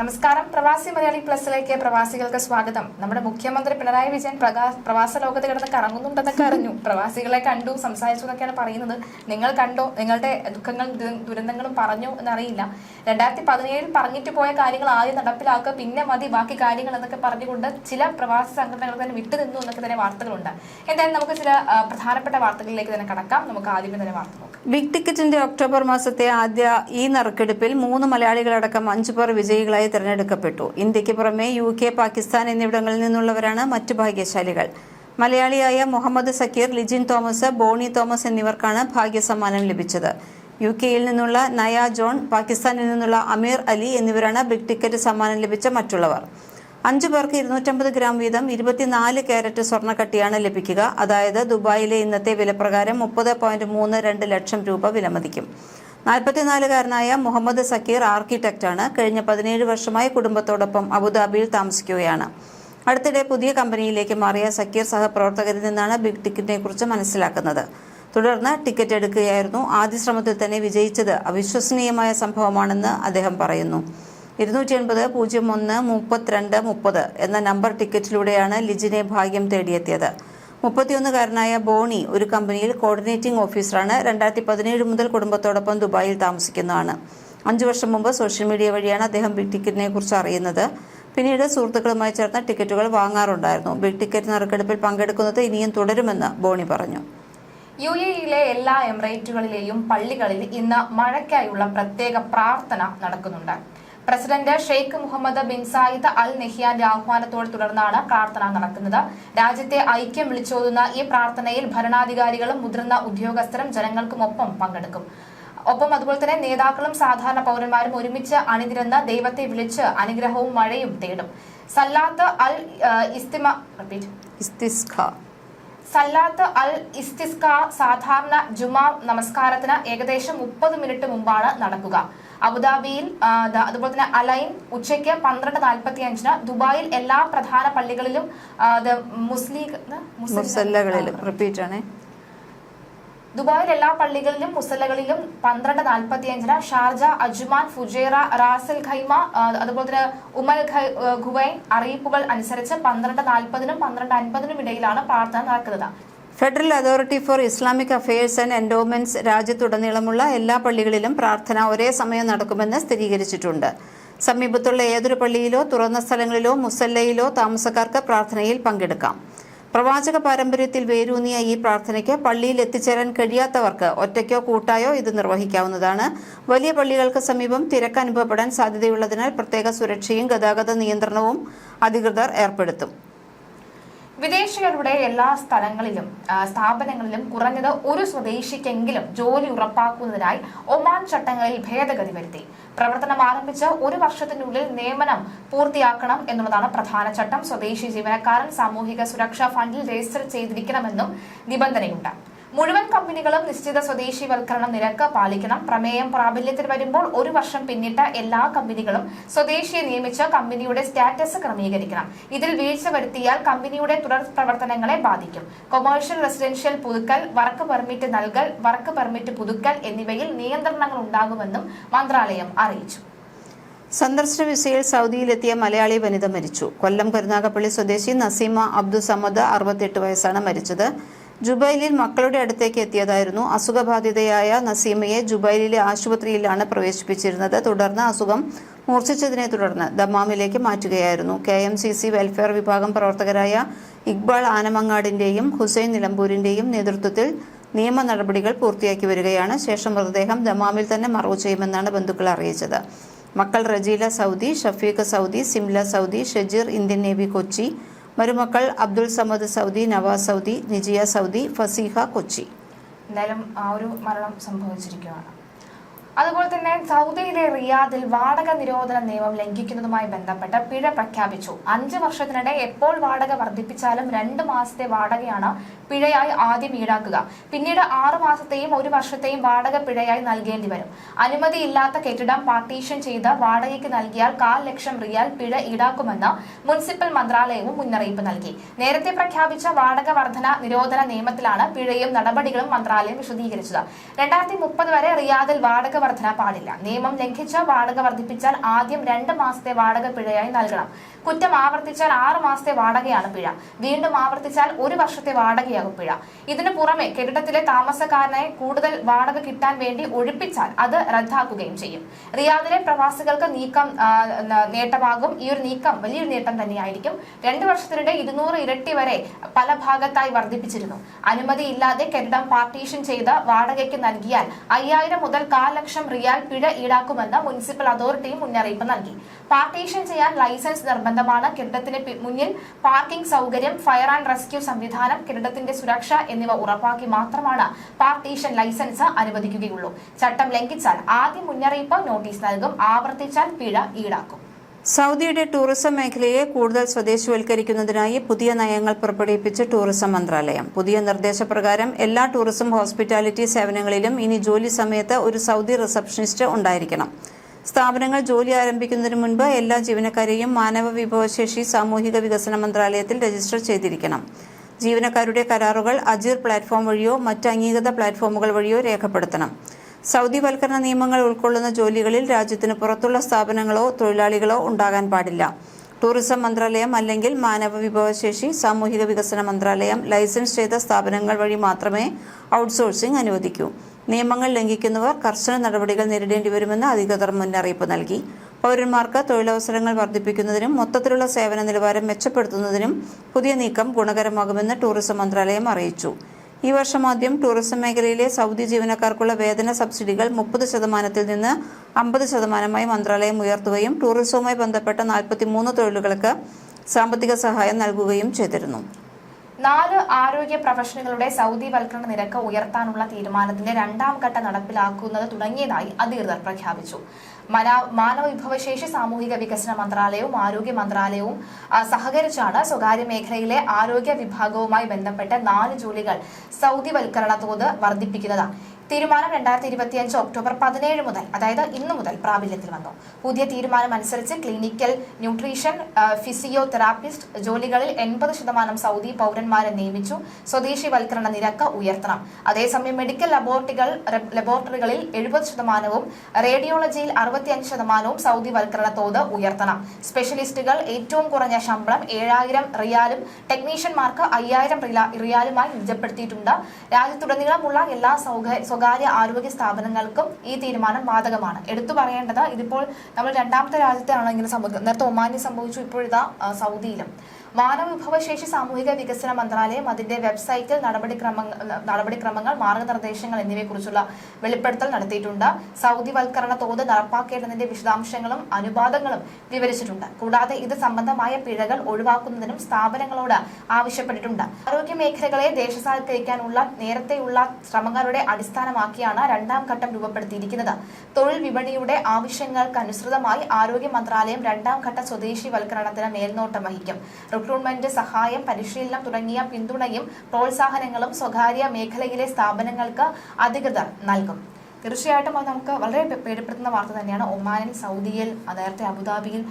നമസ്കാരം. പ്രവാസി മലയാളി പ്ലസിലേക്ക് പ്രവാസികൾക്ക് സ്വാഗതം. നമ്മുടെ മുഖ്യമന്ത്രി പിണറായി വിജയൻ പ്രവാസ ലോകത്ത് കിടന്ന് കറങ്ങുന്നുണ്ടെന്നൊക്കെ അറിഞ്ഞു. പ്രവാസികളെ കണ്ടു സംസാരിച്ചു എന്നൊക്കെയാണ് പറയുന്നത്. നിങ്ങൾ കണ്ടോ? നിങ്ങളുടെ ദുഃഖങ്ങളും ദുരന്തങ്ങളും പറഞ്ഞു എന്നറിയില്ല. രണ്ടായിരത്തി പതിനേഴിൽ പറഞ്ഞിട്ട് പോയ കാര്യങ്ങൾ ആദ്യം നടപ്പിലാക്കുക പിന്നെ മതി ബാക്കി കാര്യങ്ങൾ എന്നൊക്കെ പറഞ്ഞുകൊണ്ട് ചില പ്രവാസി സംഘടനകൾ തന്നെ വിട്ടുനിന്നു എന്നൊക്കെ തന്നെ വാർത്തകളുണ്ട്. എന്തായാലും നമുക്ക് ചില പ്രധാനപ്പെട്ട വാർത്തകളിലേക്ക് തന്നെ കടക്കാം. നമുക്ക് ആദ്യമേ തന്നെ വാർത്ത ബിഗ് ടിക്കറ്റിന്റെ ഒക്ടോബർ മാസത്തെ ആദ്യ ഈ നറുക്കെടുപ്പിൽ മൂന്ന് മലയാളികളടക്കം അഞ്ചു പേർ വിജയികളായി തിരഞ്ഞെടുക്കപ്പെട്ടു. ഇന്ത്യയ്ക്ക് പുറമെ യു കെ പാകിസ്ഥാൻ എന്നിവിടങ്ങളിൽ നിന്നുള്ളവരാണ് മറ്റു ഭാഗ്യശാലികൾ. മലയാളിയായ Muhammad Zakir Lijin Thomas Boney Thomas എന്നിവർക്കാണ് ഭാഗ്യസമ്മാനം ലഭിച്ചത്. യു കെയിൽ നിന്നുള്ള നയ ജോൺ പാകിസ്ഥാനിൽ നിന്നുള്ള അമീർ അലി എന്നിവരാണ് ബിഗ് ടിക്കറ്റ് സമ്മാനം ലഭിച്ച മറ്റുള്ളവർ. അഞ്ചു പേർക്ക് ഇരുന്നൂറ്റമ്പത് ഗ്രാം വീതം ഇരുപത്തിനാല് ക്യാരറ്റ് സ്വർണക്കട്ടിയാണ് ലഭിക്കുക. അതായത് ദുബായിലെ ഇന്നത്തെ വിലപ്രകാരം മുപ്പത് പോയിന്റ് മൂന്ന് രണ്ട് ലക്ഷം രൂപ വിലമതിക്കും. നാൽപ്പത്തിനാലുകാരനായ മുഹമ്മദ് സക്കീർ ആർക്കിടെക്റ്റാണ് കഴിഞ്ഞ പതിനേഴ് വർഷമായി കുടുംബത്തോടൊപ്പം അബുദാബിയിൽ താമസിക്കുകയാണ്. അടുത്തിടെ പുതിയ കമ്പനിയിലേക്ക് മാറിയ സക്കീർ സഹപ്രവർത്തകരിൽ നിന്നാണ് ബിഗ് ടിക്കറ്റിനെ കുറിച്ച് മനസ്സിലാക്കുന്നത്. തുടർന്ന് ടിക്കറ്റ് എടുക്കുകയായിരുന്നു. ആദ്യ ശ്രമത്തിൽ തന്നെ വിജയിച്ചത് അവിശ്വസനീയമായ സംഭവമാണെന്ന് അദ്ദേഹം പറയുന്നു. ഇരുന്നൂറ്റി എൺപത് പൂജ്യം ഒന്ന് മുപ്പത്തിരണ്ട് മുപ്പത് എന്ന നമ്പർ ടിക്കറ്റിലൂടെയാണ് ലിജിനെ ഭാഗ്യം തേടിയെത്തിയത്. മുപ്പത്തിയൊന്നുകാരനായ ബോണി ഒരു കമ്പനിയിൽ കോർഡിനേറ്റിംഗ് ഓഫീസറാണ്. രണ്ടായിരത്തി പതിനേഴ് മുതൽ കുടുംബത്തോടൊപ്പം ദുബായിൽ താമസിക്കുന്നതാണ്. അഞ്ചു വർഷം മുമ്പ് സോഷ്യൽ മീഡിയ വഴിയാണ് അദ്ദേഹം ബിഗ് ടിക്കറ്റിനെ കുറിച്ച് അറിയുന്നത്. പിന്നീട് സുഹൃത്തുക്കളുമായി ചേർന്ന് ടിക്കറ്റുകൾ വാങ്ങാറുണ്ടായിരുന്നു. ബിഗ് ടിക്കറ്റ് നറുക്കെടുപ്പിൽ പങ്കെടുക്കുന്നത് ഇനിയും തുടരുമെന്ന് ബോണി പറഞ്ഞു. യു എയിലെ എല്ലാ എമിറേറ്റുകളിലെയും പള്ളികളിൽ ഇന്ന് മഴയ്ക്കായുള്ള പ്രത്യേക പ്രാർത്ഥന നടക്കുന്നുണ്ട്. President Sheikh Mohammed bin Zayed Al നെഹ്യാന്റെ ആഹ്വാനത്തോടെ തുടർന്നാണ് പ്രാർത്ഥന നടക്കുന്നത്. രാജ്യത്തെ ഐക്യം വിളിച്ചോതുന്ന ഈ പ്രാർത്ഥനയിൽ ഭരണാധികാരികളും മുതിർന്ന ഉദ്യോഗസ്ഥരും ജനങ്ങൾക്കുമൊപ്പം പങ്കെടുക്കും. ഒപ്പം അതുപോലെ തന്നെ നേതാക്കളും സാധാരണ പൗരന്മാരും ഒരുമിച്ച് അണിനിരന്ന് ദൈവത്തെ വിളിച്ച് അനുഗ്രഹവും മഴയും തേടും. സല്ലാത്ത് അൽ ഇസ്തിമ ഇസ്തിസ്ഖ. സല്ലാത്ത് അൽ ഇസ്തിസ്ക സാധാരണ ജുമാ നമസ്കാരത്തിന് ഏകദേശം മുപ്പത് മിനിറ്റ് മുമ്പാണ് നടക്കുക. അബുദാബിയിൽ അതുപോലെ തന്നെ അലൈൻ ഉച്ചയ്ക്ക് പന്ത്രണ്ട് നാൽപ്പത്തി അഞ്ചിന് ദുബായിൽ എല്ലാ പ്രധാന പള്ളികളിലും മുസ്ലിം മുസല്ലകളിലും റിപ്പീറ്റ് ആണേ ദുബായിൽ എല്ലാ പള്ളികളിലും മുസല്ലകളിലും പന്ത്രണ്ട് നാൽപ്പത്തി അഞ്ചിന് Sharjah Ajman Fujairah Ras al Khaimah അതുപോലെ തന്നെ ഉമൽ ഖുവൈൻ അറിയിപ്പുകൾ അനുസരിച്ച് പന്ത്രണ്ട് നാൽപ്പതിനും പന്ത്രണ്ട് അൻപതിനും ഇടയിലാണ് പ്രാർത്ഥന നടക്കുന്നത്. Federal authority for Islamic affairs and endowments രാജ്യത്തുടനീളമുള്ള എല്ലാ പള്ളികളിലും പ്രാർത്ഥന ഒരേ സമയം നടക്കുമെന്ന് സ്ഥിരീകരിച്ചിട്ടുണ്ട്. സമീപത്തുള്ള ഏതൊരു പള്ളിയിലോ തുറന്ന സ്ഥലങ്ങളിലോ മുസല്ലയിലോ താമസക്കാർക്ക് പ്രാർത്ഥനയിൽ പങ്കെടുക്കാം. പ്രവാചക പാരമ്പര്യത്തിൽ വേരൂന്നിയ ഈ പ്രാർത്ഥനയ്ക്ക് പള്ളിയിൽ എത്തിച്ചേരാൻ കഴിയാത്തവർക്ക് ഒറ്റയ്ക്കോ കൂട്ടായോ ഇത് നിർവഹിക്കാവുന്നതാണ്. വലിയ പള്ളികൾക്ക് സമീപം തിരക്ക് അനുഭവപ്പെടാൻ സാധ്യതയുള്ളതിനാൽ പ്രത്യേക സുരക്ഷയും ഗതാഗത നിയന്ത്രണവും അധികൃതർ ഏർപ്പെടുത്തും. വിദേശികളുടെ എല്ലാ സ്ഥലങ്ങളിലും സ്ഥാപനങ്ങളിലും കുറഞ്ഞത് ഒരു സ്വദേശിക്കെങ്കിലും ജോലി ഉറപ്പാക്കുന്നതിനായി ഒമാൻ ചട്ടങ്ങളിൽ ഭേദഗതി വരുത്തി. പ്രവർത്തനം ആരംഭിച്ച് ഒരു വർഷത്തിനുള്ളിൽ നിയമനം പൂർത്തിയാക്കണം എന്നുള്ളതാണ് പ്രധാന ചട്ടം. സ്വദേശി ജീവനക്കാരൻ സാമൂഹിക സുരക്ഷാ ഫണ്ടിൽ രജിസ്റ്റർ ചെയ്തിരിക്കണമെന്നും നിബന്ധനയുണ്ട്. മുഴുവൻ കമ്പനികളും നിശ്ചിത സ്വദേശിവൽക്കരണം നിരക്ക് പാലിക്കണം. പ്രമേയം പ്രാബല്യത്തിൽ വരുമ്പോൾ ഒരു വർഷം പിന്നിട്ട എല്ലാ കമ്പനികളും സ്വദേശിയെ നിയമിച്ച് കമ്പനിയുടെ സ്റ്റാറ്റസ് ക്രമീകരിക്കണം. ഇതിൽ വീഴ്ച വരുത്തിയാൽ കമ്പനിയുടെ തുടർ പ്രവർത്തനങ്ങളെ ബാധിക്കും. കൊമേഴ്ഷ്യൽ റെസിഡൻഷ്യൽ പുതുക്കൽ വർക്ക് പെർമിറ്റ് നൽകൽ വർക്ക് പെർമിറ്റ് പുതുക്കൽ എന്നിവയിൽ നിയന്ത്രണങ്ങൾ ഉണ്ടാകുമെന്നും മന്ത്രാലയം അറിയിച്ചു. സന്ദർശന വിസയിൽ സൗദിയിലെത്തിയ മലയാളി വനിത മരിച്ചു. കൊല്ലം കരുനാഗപ്പള്ളി സ്വദേശി നസീമ അബ്ദുസമദ് അറുപത്തെട്ട് വയസ്സാണ് മരിച്ചത്. ജുബൈലിൽ മക്കളുടെ അടുത്തേക്ക് എത്തിയതായിരുന്നു അസുഖബാധിതയായ നസീമയെ ജുബൈലിലെ ആശുപത്രിയിലാണ് പ്രവേശിപ്പിച്ചിരുന്നത്. തുടർന്ന് അസുഖം മൂർച്ഛിച്ചതിനെ തുടർന്ന് ദമാമിലേക്ക് മാറ്റുകയായിരുന്നു. K M C C welfare വിഭാഗം പ്രവർത്തകരായ ഇക്ബാൾ ആനമങ്ങാടിന്റെയും ഹുസൈൻ നിലമ്പൂരിന്റെയും നേതൃത്വത്തിൽ നിയമ നടപടികൾ പൂർത്തിയാക്കി വരികയാണ്. ശേഷം മൃതദേഹം ദമാമിൽ തന്നെ മറവു ചെയ്യുമെന്നാണ് ബന്ധുക്കൾ അറിയിച്ചത്. മക്കൾ Rajeela Saudi Shafeeq Saudi Simla Saudi Shajeer Indian navy Kochi മരുമക്കൾ Abdul Samad Saudi Navas Saudi Nijiya Saudi Faseeha Kochi. എന്തായാലും ആ ഒരു മരണം സംഭവിച്ചിരിക്കുകയാണ്. അതുപോലെ തന്നെ സൗദിയിലെ റിയാദിൽ വാടക നിരോധന നിയമം ലംഘിക്കുന്നതുമായി ബന്ധപ്പെട്ട് പിഴ പ്രഖ്യാപിച്ചു. അഞ്ച് വർഷത്തിനിടെ എപ്പോൾ വാടക വർദ്ധിപ്പിച്ചാലും രണ്ട് മാസത്തെ വാടകയാണ് പിഴയായി ആദ്യം ഈടാക്കുക. പിന്നീട് ആറു മാസത്തെയും ഒരു വർഷത്തെയും വാടക പിഴയായി നൽകേണ്ടി വരും. അനുമതിയില്ലാത്ത കെട്ടിടം പാർട്ടീഷൻ ചെയ്ത് വാടകയ്ക്ക് നൽകിയാൽ കാൽ ലക്ഷം റിയാൽ പിഴ ഈടാക്കുമെന്ന് മുനിസിപ്പൽ മന്ത്രാലയവും മുന്നറിയിപ്പ് നൽകി. നേരത്തെ പ്രഖ്യാപിച്ച വാടക വർധന നിരോധന നിയമത്തിലാണ് പിഴയും നടപടികളും മന്ത്രാലയം വിശദീകരിച്ചത്. രണ്ടായിരത്തി മുപ്പത് വരെ റിയാദിൽ വാടക വർധന പാടില്ല. നിയമം ലംഘിച്ച് വാടക വർദ്ധിപ്പിച്ചാൽ ആദ്യം രണ്ട് മാസത്തെ വാടക പിഴയായി നൽകണം. കുറ്റം ആവർത്തിച്ചാൽ ആറ് മാസത്തെ വാടകയാണ് പിഴ. വീണ്ടും ആവർത്തിച്ചാൽ ഒരു വർഷത്തെ വാടകയാകും പിഴ. ഇതിനു പുറമെ കെട്ടിടത്തിലെ താമസക്കാരനെ കൂടുതൽ വാടക കിട്ടാൻ വേണ്ടി ഒഴിപ്പിച്ചാൽ അത് റദ്ദാക്കുകയും ചെയ്യും. റിയാദിലെ പ്രവാസികൾക്ക് നീക്കം നേട്ടമാകും. ഈ ഒരു നീക്കം വലിയൊരു നേട്ടം തന്നെയായിരിക്കും. രണ്ടു വർഷത്തിനിടെ ഇരുന്നൂറ് ഇരട്ടി വരെ പല ഭാഗത്തായി വർദ്ധിപ്പിച്ചിരുന്നു. അനുമതിയില്ലാതെ കെട്ടിടം പാർട്ടീഷൻ ചെയ്ത് വാടകയ്ക്ക് നൽകിയാൽ അയ്യായിരം മുതൽ കാൽ റിയാൽ പിഴ ഈടാക്കുമെന്ന് മുനിസിപ്പൽ അതോറിറ്റിയും മുന്നറിയിപ്പ് നൽകി. പാർട്ടീഷൻ ചെയ്യാൻ ലൈസൻസ് നിർബന്ധമാണ് കെട്ടിടത്തിന് മുന്നിൽ പാർക്കിംഗ് സൗകര്യം ഫയർ ആൻഡ് റെസ്ക്യൂ സംവിധാനം കെട്ടിടത്തിന്റെ സുരക്ഷ എന്നിവ ഉറപ്പാക്കി മാത്രമാണ് പാർട്ടീഷൻ ലൈസൻസ് അനുവദിക്കുകയുള്ളൂ. ചട്ടം ലംഘിച്ചാൽ ആദ്യം മുന്നറിയിപ്പ് നോട്ടീസ് നൽകും ആവർത്തിച്ചാൽ പിഴ ഈടാക്കും. സൗദിയുടെ ടൂറിസം മേഖലയെ കൂടുതൽ സ്വദേശിവൽക്കരിക്കുന്നതിനായി പുതിയ നയങ്ങൾ പുറപ്പെടുവിപ്പിച്ച് ടൂറിസം മന്ത്രാലയം. പുതിയ നിർദ്ദേശപ്രകാരം എല്ലാ ടൂറിസം ഹോസ്പിറ്റാലിറ്റി സേവനങ്ങളിലും ഇനി ജോലി സമയത്ത് ഒരു സൗദി റിസപ്ഷനിസ്റ്റ് ഉണ്ടായിരിക്കണം. സ്ഥാപനങ്ങൾ ജോലി ആരംഭിക്കുന്നതിന് മുൻപ് എല്ലാ ജീവനക്കാരെയും മാനവ വിഭവശേഷി സാമൂഹിക വികസന മന്ത്രാലയത്തിൽ രജിസ്റ്റർ ചെയ്തിരിക്കണം. ജീവനക്കാരുടെ കരാറുകൾ അജീർ പ്ലാറ്റ്ഫോം വഴിയോ മറ്റ് അംഗീകൃത പ്ലാറ്റ്ഫോമുകൾ വഴിയോ രേഖപ്പെടുത്തണം. സൗദിവൽക്കരണ നിയമങ്ങൾ ഉൾക്കൊള്ളുന്ന ജോലികളിൽ രാജ്യത്തിന് പുറത്തുള്ള സ്ഥാപനങ്ങളോ തൊഴിലാളികളോ ഉണ്ടാകാൻ പാടില്ല. ടൂറിസം മന്ത്രാലയം അല്ലെങ്കിൽ മാനവ വിഭവശേഷി സാമൂഹിക വികസന മന്ത്രാലയം ലൈസൻസ് ചെയ്ത സ്ഥാപനങ്ങൾ വഴി മാത്രമേ ഔട്ട്സോഴ്സിംഗ് അനുവദിക്കൂ. നിയമങ്ങൾ ലംഘിക്കുന്നവർ കർശന നടപടികൾ നേരിടേണ്ടി വരുമെന്ന് അധികൃതർ മുന്നറിയിപ്പ് നൽകി. പൗരന്മാർക്ക് തൊഴിലവസരങ്ങൾ വർദ്ധിപ്പിക്കുന്നതിനും മൊത്തത്തിലുള്ള സേവന നിലവാരം മെച്ചപ്പെടുത്തുന്നതിനും പുതിയ നീക്കം ഗുണകരമാകുമെന്ന് ടൂറിസം മന്ത്രാലയം അറിയിച്ചു. ഈ വർഷം ആദ്യം ടൂറിസം മേഖലയിലെ സൗദി ജീവനക്കാർക്കുള്ള വേതന സബ്സിഡികൾ മുപ്പത് ശതമാനത്തിൽ നിന്ന് അമ്പത് ശതമാനമായി മന്ത്രാലയം ഉയർത്തുകയും ടൂറിസവുമായി ബന്ധപ്പെട്ട നാൽപ്പത്തിമൂന്ന് തൊഴിലുകൾക്ക് സാമ്പത്തിക സഹായം നൽകുകയും ചെയ്തിരുന്നു. നാല് ആരോഗ്യ പ്രൊഫഷണലുകളുടെ സൗദി വൽക്കരണ നിരക്ക് ഉയർത്താനുള്ള തീരുമാനത്തിന്റെ രണ്ടാം ഘട്ടം നടപ്പിലാക്കുന്നത് തുടങ്ങിയതായി അധികൃതർ പ്രഖ്യാപിച്ചു. മന- മാനവ വിഭവശേഷി സാമൂഹിക വികസന മന്ത്രാലയവും ആരോഗ്യ മന്ത്രാലയവും സഹകരിച്ചാണ് സ്വകാര്യ മേഖലയിലെ ആരോഗ്യ വിഭാഗവുമായി ബന്ധപ്പെട്ട നാല് ജോലികൾ സൗദിവൽക്കരണ തോത് വർദ്ധിപ്പിക്കുന്നത്. തീരുമാനം രണ്ടായിരത്തി ഇരുപത്തിയഞ്ച് ഒക്ടോബർ പതിനേഴ് മുതൽ അതായത് ഇന്നു മുതൽ പ്രാബല്യത്തിൽ വന്നു. പുതിയ തീരുമാനം അനുസരിച്ച് ക്ലിനിക്കൽ ന്യൂട്രീഷൻ ഫിസിയോതെറാപ്പിസ്റ്റ് ജോലികളിൽ എൺപത് ശതമാനം സൗദി പൗരന്മാരെ നിയമിച്ചു. സ്വദേശിവൽക്കരണ നിരക്ക് ഉയർത്തണം. അതേസമയം മെഡിക്കൽ ലബോറട്ടറികൾ ലബോറട്ടറികളിൽ എഴുപത് ശതമാനവും റേഡിയോളജിയിൽ അറുപത്തിയഞ്ച് ശതമാനവും സൗദി വൽക്കരണ തോത് ഉയർത്തണം. സ്പെഷ്യലിസ്റ്റുകൾ ഏറ്റവും കുറഞ്ഞ ശമ്പളം ഏഴായിരം റിയാലും ടെക്നീഷ്യന്മാർക്ക് അയ്യായിരം റിയാലുമായി നിജപ്പെടുത്തിയിട്ടുണ്ട്. രാജ്യത്തുടനീളമുള്ള എല്ലാ സൗക- സ്വകാര്യ ആരോഗ്യ സ്ഥാപനങ്ങൾക്കും ഈ തീരുമാനം ബാധകമാണ്. എടുത്തു പറയേണ്ടത് ഇതിപ്പോൾ നമ്മൾ രണ്ടാമത്തെ രാജ്യത്തെയാണോ ഇങ്ങനെ സംഭവിക്കുന്നത് നേരത്തെ ഒമാനിൽ സംഭവിച്ചു ഇപ്പോഴിതാ സൗദിയിലും. മാനവ വിഭവശേഷി സാമൂഹിക വികസന മന്ത്രാലയം അതിന്റെ വെബ്സൈറ്റിൽ നടപടിക്രമങ്ങൾ നടപടിക്രമങ്ങൾ മാർഗനിർദ്ദേശങ്ങൾ എന്നിവയെക്കുറിച്ചുള്ള വെളിപ്പെടുത്തൽ നടത്തിയിട്ടുണ്ട്. സൗദി വൽക്കരണ തോത് നടപ്പാക്കേണ്ടതിന്റെ വിശദാംശങ്ങളും അനുപാതങ്ങളും വിവരിച്ചിട്ടുണ്ട്. കൂടാതെ ഇത് സംബന്ധമായ പിഴകൾ ഒഴിവാക്കുന്നതിനും സ്ഥാപനങ്ങളോട് ആവശ്യപ്പെട്ടിട്ടുണ്ട്. ആരോഗ്യ മേഖലകളെ ദേശസാൽക്കരിക്കാനുള്ള നേരത്തെയുള്ള ശ്രമങ്ങളുടെ അടിസ്ഥാനമാക്കിയാണ് രണ്ടാം ഘട്ടം രൂപപ്പെടുത്തിയിരിക്കുന്നത്. തൊഴിൽ വിപണിയുടെ ആവശ്യങ്ങൾക്കനുസൃതമായി ആരോഗ്യ മന്ത്രാലയം രണ്ടാം ഘട്ട സ്വദേശിവൽക്കരണത്തിന് മേൽനോട്ടം വഹിക്കും. റിക്രൂട്ട്മെന്റ് സഹായം പരിശീലനം തുടങ്ങിയ പിന്തുണയും പ്രോത്സാഹനങ്ങളും സ്വകാര്യ മേഖലയിലെ സ്ഥാപനങ്ങൾക്ക് അധികൃതർ നൽകും. തീർച്ചയായിട്ടും അത് നമുക്ക് വളരെ പേടിപ്പെടുത്തുന്ന വാർത്ത തന്നെയാണ്. ഒമാനിൽ സൗദിയിൽ നേരത്തെ അബുദാബിയിൽ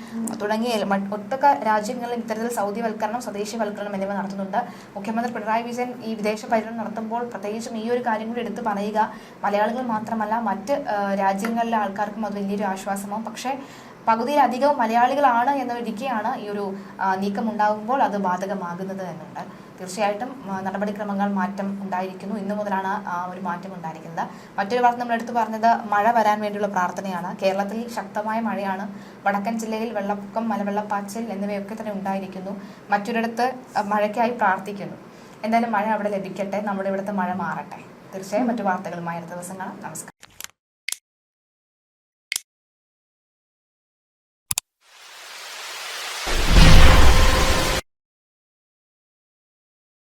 തുടങ്ങിയ ഒട്ടൊക്കെ രാജ്യങ്ങളിൽ ഇത്തരത്തിൽ സൗദിവൽക്കരണം സ്വദേശിവൽക്കരണം എന്നിവ നടത്തുന്നുണ്ട്. മുഖ്യമന്ത്രി പിണറായി വിജയൻ ഈ വിദേശ പര്യടനം നടത്തുമ്പോൾ പ്രത്യേകിച്ചും ഈ ഒരു കാര്യം കൂടി എടുത്തു പറയുക. മലയാളികൾ മാത്രമല്ല മറ്റ് രാജ്യങ്ങളിലെ ആൾക്കാർക്കും അത് വലിയൊരു ആശ്വാസമാവും. പക്ഷേ പകുതിയിലധികവും മലയാളികളാണ് എന്നൊരിക്കെയാണ് ഈ ഒരു നീക്കം ഉണ്ടാകുമ്പോൾ അത് ബാധകമാകുന്നത് എന്നുണ്ട്. തീർച്ചയായിട്ടും നടപടിക്രമങ്ങൾ മാറ്റം ഉണ്ടായിരിക്കുന്നു. ഇന്നു മുതലാണ് ആ ഒരു മാറ്റം ഉണ്ടായിരിക്കുന്നത്. മറ്റൊരു വാർത്ത നമ്മൾ എടുത്തു പറഞ്ഞത് മഴ വരാൻ വേണ്ടിയുള്ള പ്രാർത്ഥനയാണ്. കേരളത്തിൽ ശക്തമായ മഴയാണ്. വടക്കൻ ജില്ലയിൽ വെള്ളപ്പൊക്കം മലവെള്ളപ്പാച്ചിൽ എന്നിവയൊക്കെ തന്നെ ഉണ്ടായിരിക്കുന്നു. മറ്റൊരിടത്ത് മഴയ്ക്കായി പ്രാർത്ഥിക്കുന്നു. എന്തായാലും മഴ അവിടെ ലഭിക്കട്ടെ. നമ്മുടെ ഇവിടുത്തെ മഴ മാറട്ടെ. തീർച്ചയായും മറ്റു വാർത്തകളുമായി അടുത്ത ദിവസം കാണാം നമസ്കാരം.